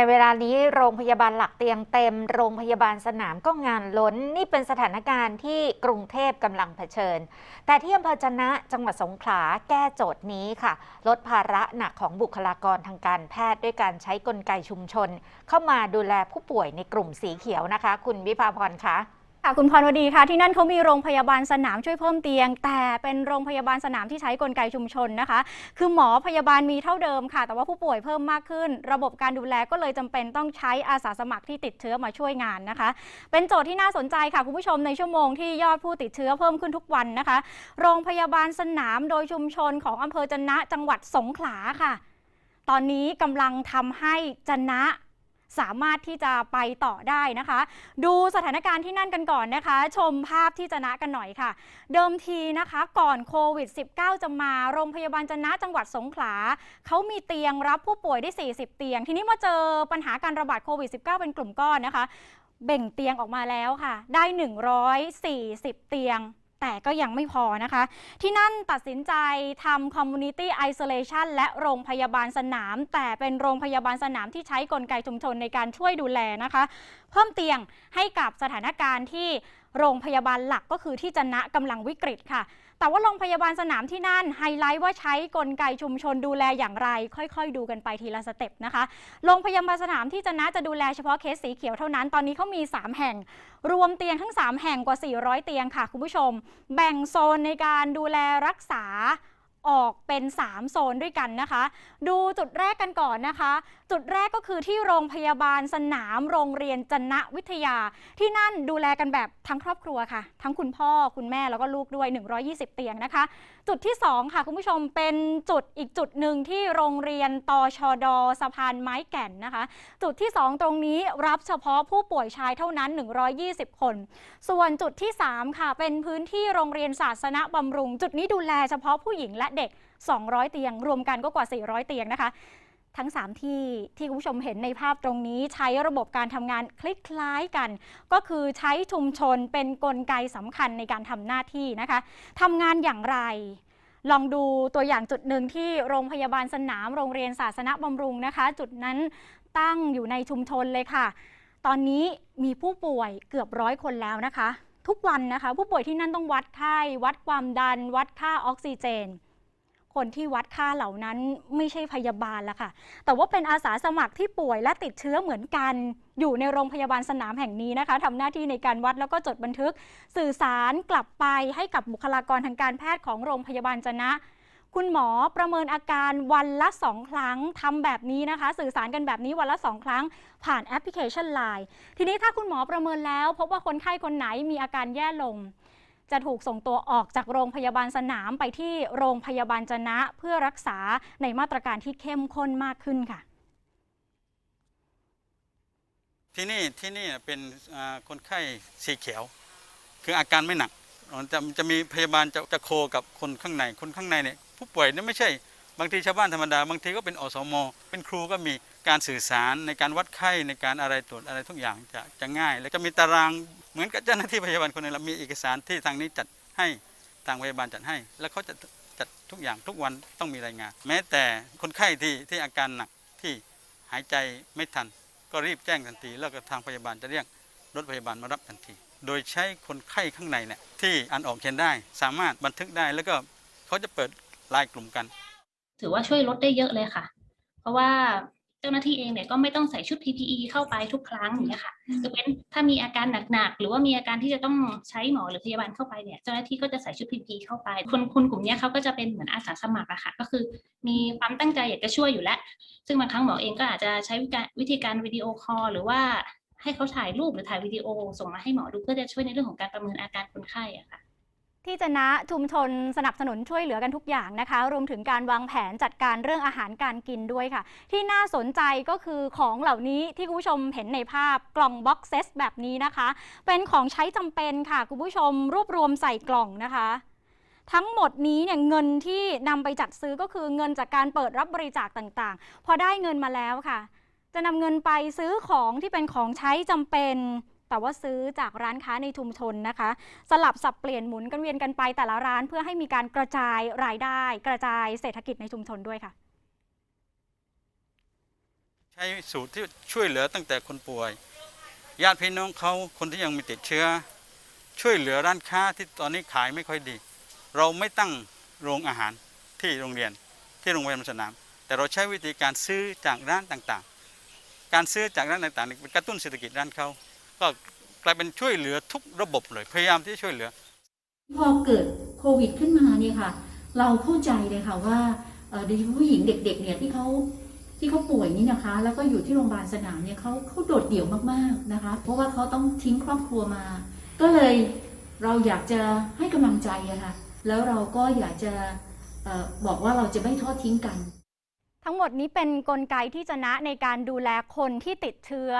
ในเวลานี้โรงพยาบาลหลักเตียงเต็ม โรงพยาบาลสนามก็งานล้น นี่เป็นสถานการณ์ที่กรุงเทพกำลังเผชิญ แต่ที่อำเภอจนะจังหวัดสงขลาแก้โจทย์นี้ค่ะ ลดภาระหนักของบุคลากรทางการแพทย์ด้วยการใช้กลไกชุมชน เข้ามาดูแลผู้ป่วยในกลุ่มสีเขียวนะคะ คุณวิภาพรคะ ค่ะคุณพรวดีค่ะที่นั่นเขามีโรงพยาบาลสนามช่วยเพิ่มเตียง แต่เป็นโรงพยาบาลสนามที่ใช้กลไกชุมชนนะคะ คือหมอพยาบาลมีเท่าเดิมค่ะ แต่ว่าผู้ป่วยเพิ่มมากขึ้น ระบบการดูแลก็เลยจำเป็นต้องใช้อาสาสมัครที่ติดเชื้อมาช่วยงานนะคะ เป็นโจทย์ที่น่าสนใจค่ะคุณผู้ชมในชั่วโมงที่ยอดผู้ติดเชื้อเพิ่มขึ้นทุกวันนะคะ โรงพยาบาลสนามโดยชุมชนของอำเภอจะนะจังหวัดสงขลาค่ะ ตอนนี้กำลังทำให้จะนะ สามารถที่จะไปต่อได้นะคะ ดูสถานการณ์ที่นั่นกันก่อนนะคะ ชมภาพที่จะนะกันหน่อยค่ะ เดิมทีนะคะก่อนโควิด -19 จะมาโรงพยาบาลจะนะจังหวัดสงขลาเขามีเตียงรับผู้ป่วยได้ 40 เตียง ทีนี้มาเจอปัญหาการระบาดโควิด -19 เป็นกลุ่มก้อนนะคะ เบ่งเตียงออกมาแล้วค่ะ ได้ 140 เตียง แต่ก็ยังไม่พอนะคะ ที่นั่นตัดสินใจทำ community isolation และโรงพยาบาลสนาม แต่เป็นโรงพยาบาลสนามที่ใช้กลไกชุมชนในการช่วยดูแลนะคะ เพิ่มเตียงให้กับสถานการณ์ที่ โรงพยาบาลหลักก็คือที่จะนะกำลังวิกฤตค่ะ แต่ว่าโรงพยาบาลสนามที่นั่นไฮไลท์ว่าใช้กลไกชุมชนดูแลอย่างไร ค่อยๆ ดูกันไปทีละสเต็ปนะคะโรงพยาบาลสนามที่จะนะจะดูแลเฉพาะเคสสีเขียวเท่านั้นตอนนี้เขามี 3 แห่ง รวมเตียงทั้ง 3 แห่งกว่า 400 เตียงค่ะคุณผู้ชม แบ่งโซนในการดูแลรักษา ออกเป็น 3 โซนด้วยกันนะคะ ดูจุดแรกกันก่อนนะคะ จุดแรกก็คือที่โรงพยาบาลสนามโรงเรียนจนะวิทยา ที่นั่นดูแลกันแบบทั้งครอบครัวค่ะ ทั้งคุณพ่อคุณแม่แล้วก็ลูกด้วย 120 เตียงนะคะ จุดที่ 2 ค่ะ คุณผู้ชมเป็นจุดอีกจุดหนึ่งที่โรงเรียนตชดสะพานไม้แก่นนะคะ จุดที่ 2 ตรงนี้รับเฉพาะผู้ป่วยชายเท่านั้น 120 คน ส่วนจุดที่ 3 ค่ะ เป็นพื้นที่โรงเรียนศาสนบำรุง จุดนี้ดูแลเฉพาะผู้หญิงและเด็ก 200 เตียง รวมกันก็กว่า 400 เตียงนะคะ ทั้ง 3 ที่ที่คุณผู้ชมเห็นในภาพตรงนี้ใช้ระบบการทำงานคล้ายๆกัน ก็คือใช้ชุมชนเป็นนกลไกสำคัญในการทำหน้าที่นะคะทำงานอย่างไรลองดูตัวอย่างจุดหนึ่งที่โรงพยาบาลสนามโรงเรียนศาสนบำรุงนะคะ จุดนั้นตั้งอยู่ในชุมชนเลยค่ะ ตอนนี้มีผู้ป่วยเกือบร้อยคนแล้วนะคะ ทุกวันนะคะ ผู้ป่วยที่นั่นต้องวัดไข้ วัดความดัน วัดค่าออกซิเจน คนที่วัดค่าเหล่านั้นไม่ใช่พยาบาลละค่ะ แต่ว่าเป็นอาสาสมัครที่ป่วยและติดเชื้อเหมือนกัน อยู่ในโรงพยาบาลสนามแห่งนี้นะคะทำหน้าที่ในการวัดแล้วก็จดบันทึก สื่อสารกลับไปให้กับบุคลากรทางการแพทย์ของโรงพยาบาลจนะคุณหมอประเมินอาการวันละสองครั้งทำแบบนี้นะคะ สื่อสารกันแบบนี้วันละสองครั้ง ผ่านแอปพลิเคชัน Line ทีนี้ถ้าคุณหมอประเมินแล้ว พบว่าคนไข้คนไหนมีอาการแย่ลง จะถูกส่งตัวออกจากโรงพยาบาลสนามไปที่โรงพยาบาลจนะเพื่อรักษาในมาตรการที่เข้มข้นมากขึ้นค่ะ ที่นี่ที่นี่เป็นคนไข้สีเขียว คืออาการไม่หนักจะจะมีพยาบาลจะจะโคกับคนข้างในคนข้างในเนี่ยผู้ป่วยนี่ไม่ใช่ บางทีชาวบ้านธรรมดา บางทีก็เป็นอสมเป็นครูก็มี การสื่อสารในการวัดไข้ในการอะไรตรวจอะไรทุกอย่างจะจะง่าย แล้วจะมีตารางเหมือนกับเจ้าหน้าที่พยาบาลคนนึงเรามีเอกสารที่ทางนี้จัดให้ทางพยาบาลจัดให้ แล้วเขาจะจัดทุกอย่างทุกวันต้องมีรายงาน แม้แต่คนไข้ที่ที่อาการหนักที่หายใจไม่ทัน ก็รีบแจ้งทันที แล้วก็ทางพยาบาลจะเรียกรถพยาบาลมารับทันที โดยใช้คนไข้ข้างในเนี่ยที่อ่านออกเขียนได้ สามารถบันทึกได้แล้วก็เขาจะเปิดไลน์กลุ่มกัน ถือว่าช่วยลดได้เยอะเลยค่ะ เพราะว่า เจ้าหน้าที่เองเนี่ยก็ไม่ต้องใส่ชุด PPE เข้าไปทุกครั้งอย่างเงี้ยค่ะยกเว้นถ้ามีอาการหนักๆหรือว่ามีอาการที่จะต้องใช้หมอหรือพยาบาลเข้าไปเนี่ยเจ้าหน้าที่ก็จะใส่ชุด PPE เข้าไป คนคนกลุ่มเนี้ยเขาก็จะเป็นเหมือนอาสาสมัครอะค่ะก็คือ มีความตั้งใจอยากจะช่วยอยู่แล้ว ซึ่งบางครั้งหมอเองก็อาจจะใช้วิการวิธีการวิดีโอคอลหรือว่าให้เขาถ่ายรูปหรือถ่ายวิดีโอส่งมาให้หมอดูเพื่อจะช่วยในเรื่องของการประเมินอาการคนไข้อะค่ะ ที่จะนะชุมชนสนับสนุนช่วยเหลือกันทุกอย่างนะคะ รวมถึงการวางแผนจัดการเรื่องอาหารการกินด้วยค่ะ ที่น่าสนใจก็คือของเหล่านี้ที่คุณผู้ชมเห็นในภาพกล่องบ็อกเซสแบบนี้นะคะ เป็นของใช้จำเป็นค่ะ คุณผู้ชมรวบรวมใส่กล่องนะคะ ทั้งหมดนี้เนี่ยเงินที่นำไปจัดซื้อก็คือเงินจากการเปิดรับบริจาคต่างๆ พอได้เงินมาแล้วค่ะ จะนำเงินไปซื้อของที่เป็นของใช้จำเป็น แต่ว่าซื้อจากร้านค้าในชุมชนนะคะ สลับสับเปลี่ยนหมุนกันเวียนกันไปแต่ละร้านเพื่อให้มีการกระจายรายได้ กระจายเศรษฐกิจในชุมชนด้วยค่ะ ใช้สูตรที่ช่วยเหลือตั้งแต่คนป่วย ญาติพี่น้องเขาคนที่ยังมีติดเชื้อ ช่วยเหลือร้านค้าที่ตอนนี้ขายไม่ค่อยดี เราไม่ตั้งโรงอาหารที่โรงเรียนที่โรงพยาบาลสนาม แต่เราใช้วิธีการซื้อจากร้านต่างๆ การซื้อจากร้านต่างๆเป็นกระตุ้นเศรษฐกิจร้านเขา ก็กลายเป็นช่วยเหลือทุกระบบเลยพยายามที่จะช่วยเหลือ พอเกิดโควิดขึ้นมาเนี่ยค่ะ เราเข้าใจเลยค่ะว่าเอ่อโดยเฉพาะผู้หญิงเด็กๆเนี่ยที่เขาที่เขาป่วยนี่นะคะ แล้วก็อยู่ที่โรงพยาบาลสนามเนี่ยเขาเขาโดดเดี่ยวมากๆนะคะ เพราะว่าเขาต้องทิ้งครอบครัวมา ก็เลยเราอยากจะให้กำลังใจอะค่ะแล้วเราก็อยากจะออบอกว่าเราจะไม่ทอดทิ้งกัน ทั้งหมดนี้เป็นนกลไกที่จะนะในการดูแลคนที่ติดเชื้อ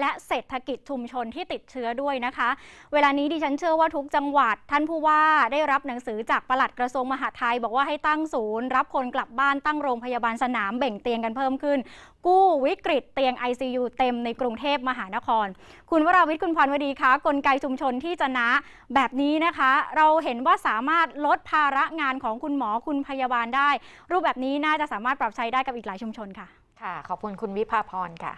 และเศรษฐกิจชุมชนที่ติดเชื้อด้วยนะคะ เวลานี้ดิฉันเชื่อว่าทุกจังหวัด ท่านผู้ว่าได้รับหนังสือจากปลัดกระทรวงมหาดไทย บอกว่าให้ตั้งศูนย์ รับคนกลับบ้านตั้งโรงพยาบาลสนามแบ่งเตียงกันเพิ่มขึ้น กู้วิกฤตเตียง ICU เต็มในกรุงเทพมหานคร คุณวราวิทย์คุณพรวดีคะกลไกชุมชนที่จะนะแบบนี้นะคะ เราเห็นว่าสามารถลดภาระงานของคุณหมอคุณพยาบาลได้ รูปแบบนี้น่าจะสามารถปรับใช้ได้กับอีกหลายชุมชนค่ะ ค่ะ ขอบคุณคุณวิภาพรค่ะ